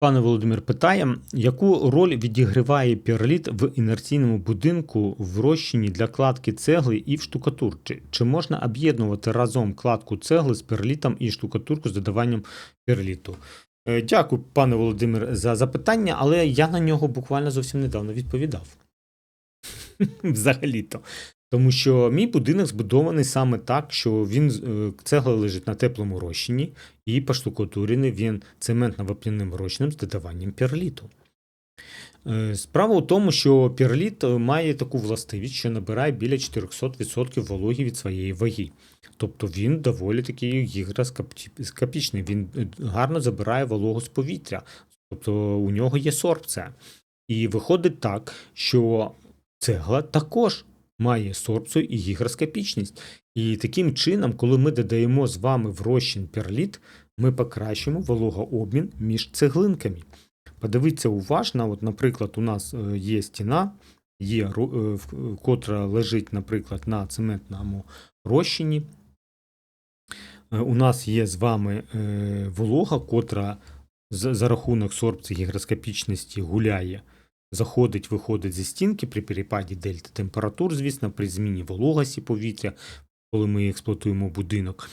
Пане Володимир питає, яку роль відіграває пірліт в інерційному будинку в розчині для кладки цегли і в штукатурці? Чи можна об'єднувати разом кладку цегли з перлітом і штукатурку з додаванням перліту? Е, Дякую, пане Володимир, за запитання, але я на нього буквально зовсім недавно відповідав. Взагалі-то. Тому що мій будинок збудований саме так, що він е, цегла лежить на теплому розчині, і поштукатурений він цементно-вапняним розчином з додаванням перліту. Е, Справа у тому, що перліт е, має таку властивість, що набирає біля 400% вологи від своєї ваги. Тобто він доволі такий гігроскопічний, він гарно забирає вологу з повітря, тобто у нього є сорбція. І виходить так, що цегла також має сорбцію і гігроскопічність. І таким чином, коли ми додаємо з вами в розчин перліт, ми покращимо вологообмін між цеглинками. Подивіться уважно, от, наприклад, у нас е, є стіна, є, е, котра лежить, наприклад, на цементному розчині. Е, У нас є з вами волога, котра за рахунок сорбції гігроскопічності гуляє, заходить, виходить зі стінки при перепаді дельти температур, звісно, при зміні вологості повітря, коли ми експлуатуємо будинок.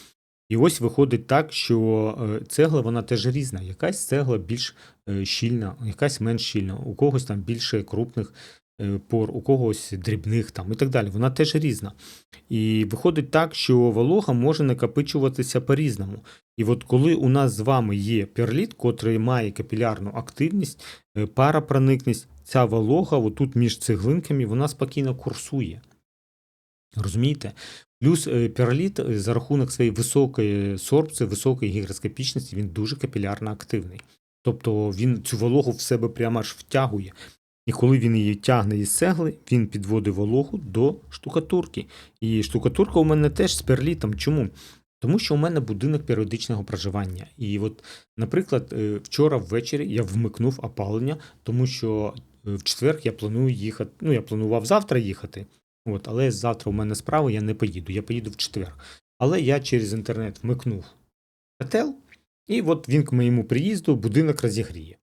І ось виходить так, що е, цегла вона теж різна. Якась цегла більш е, щільна, якась менш щільна, у когось там більше крупних пор, у когось дрібних там і так далі. Вона теж різна. І виходить так, що волога може накопичуватися по-різному. І от коли у нас з вами є перліт, котрий має капілярну активність, е, парапроникність, ця волога отут між цеглинками вона спокійно курсує. Розумієте? Плюс е, перліт е, за рахунок своєї високої сорбції, високої гігроскопічності, він дуже капілярно активний. Тобто він цю вологу в себе прямо аж втягує. І коли він її тягне із цегли, він підводить вологу до штукатурки. І штукатурка у мене теж з перлітом. Чому? Тому що у мене будинок періодичного проживання. І от, наприклад, е, вчора ввечері я вмикнув опалення, тому що е, в четвер я планую їхати. Ну, я планував завтра їхати. От, але завтра у мене справа, я не поїду, я поїду в четвер. Але я через інтернет вмикнув котел, і от він к моєму приїзду будинок розігріє.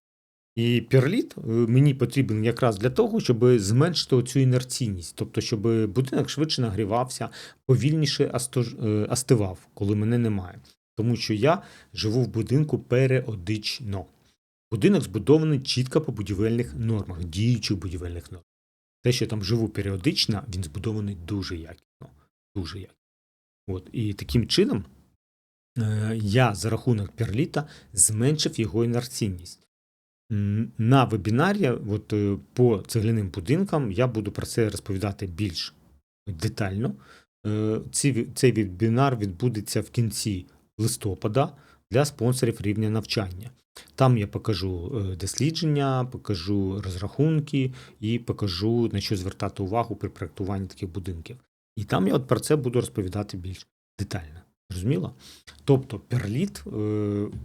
І перліт е, мені потрібен якраз для того, щоб зменшити цю інерційність, тобто, щоб будинок швидше нагрівався, повільніше астож- е, коли мене немає. Тому що я живу в будинку періодично. Будинок збудований чітко по будівельних нормах, діючих будівельних нормах. Те, що я там живу періодично, він збудований дуже якісно. Дуже якісно. От. І таким чином е, я за рахунок перліта зменшив його інерційність. На вебінарі от, е, по цегляним будинкам я буду про це розповідати більш детально. Е, ці- Цей вебінар відбудеться в кінці листопада для спонсорів рівня навчання. Там я покажу е, дослідження, покажу розрахунки і покажу, на що звертати увагу при проєктуванні таких будинків. І там я от про це буду розповідати більш детально. Зрозуміло? Тобто перліт е,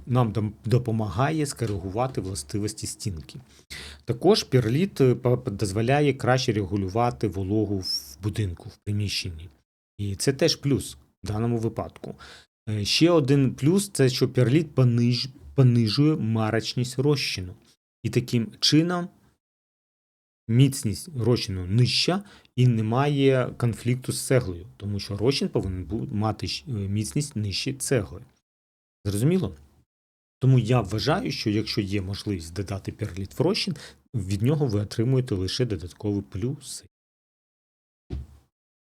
нам допомагає скоригувати властивості стінки. Також перліт е, дозволяє краще регулювати вологу в будинку, в приміщенні. І це теж плюс в даному випадку. Е, Ще один плюс це що перліт пониж, понижує марочність розчину. І таким чином міцність розчину нижча і немає конфлікту з цеглою, тому що розчин повинен мати е, міцність нижче цегли. Зрозуміло? Тому я вважаю, що якщо є можливість додати перліт в розчин, від нього ви отримуєте лише додаткові плюси.